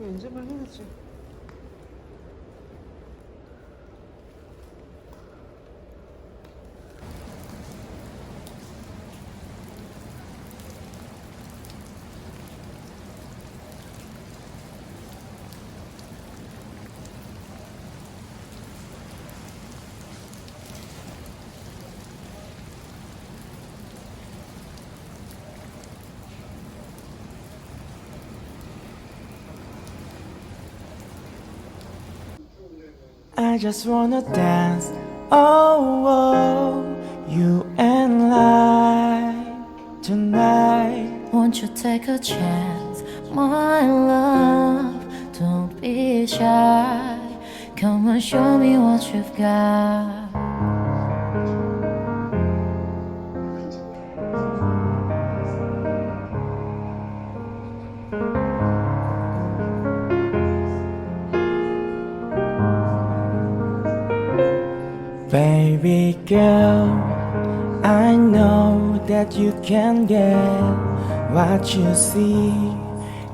연습을 해야지. I just wanna dance. Oh, oh, you and I tonight. Won't you take a chance, my love? Don't be shy. Come and show me what you've got. Girl, I know that you can get what you see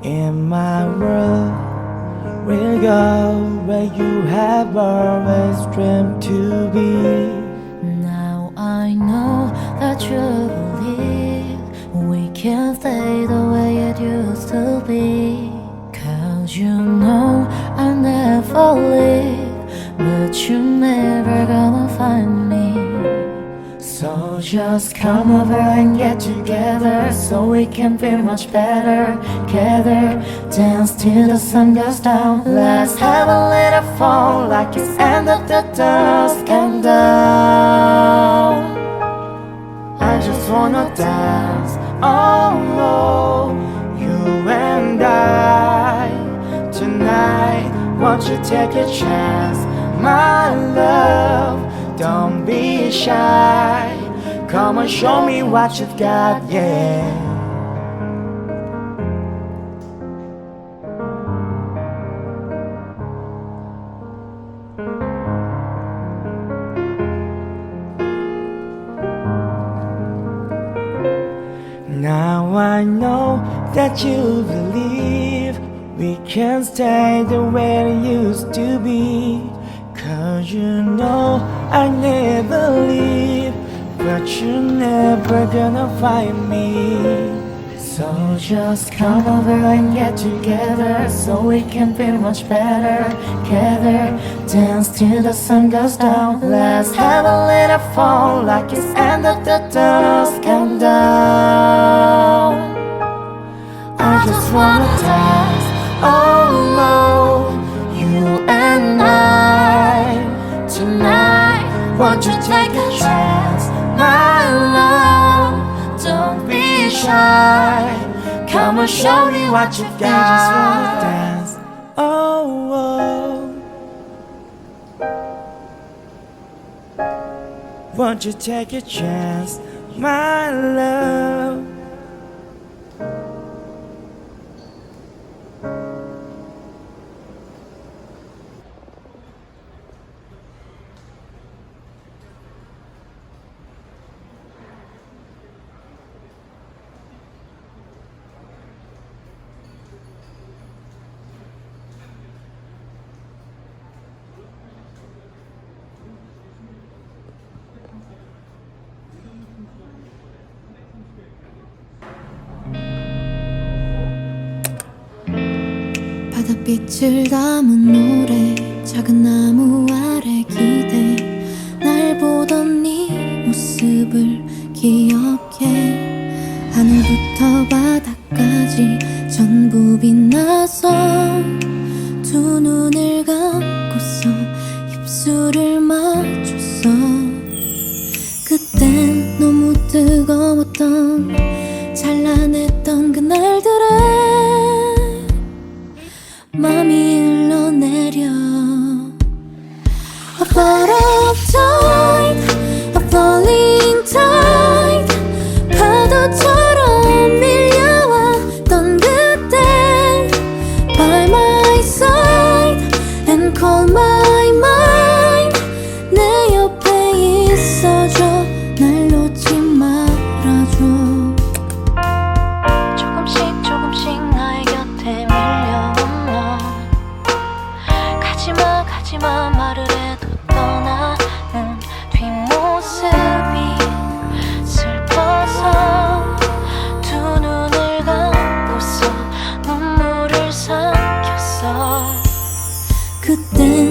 in my world. We'll go where you have always dreamed to be. Now I know that you believe we can stay the way it used to be. Cause you know I never leave, but you're never gonna find me. Just come over and get together so we can feel much better. Together, dance till the sun goes down. Let's have a little fun like it's end of the dusk and down. I just wanna dance, oh no, you and I tonight. Won't you take a chance, my love? Don't be shy. Come and show me what you've got, yeah. Now I know that you believe we can stay the way it used to be. Cause you know I never leave, but you're never gonna find me. So just come over and get together so we can feel much better. Together, dance till the sun goes down. Let's have a little fun like it's end of the dusk and down. I just wanna dance, oh no, you and I tonight. Won't you take a chance, my love? Don't be shy. Come and show me what you've I just wanna got. dance, oh. Won't you take a chance, my love? 바닷빛을 담은 노래 작은 나무 아래 기대. 날 보던 네 모습을 기억해. 하늘부터 바다까지 전부 빛나서 두 눈을 감고서 입술을 맞췄어. 그땐 너무 뜨거웠던 くて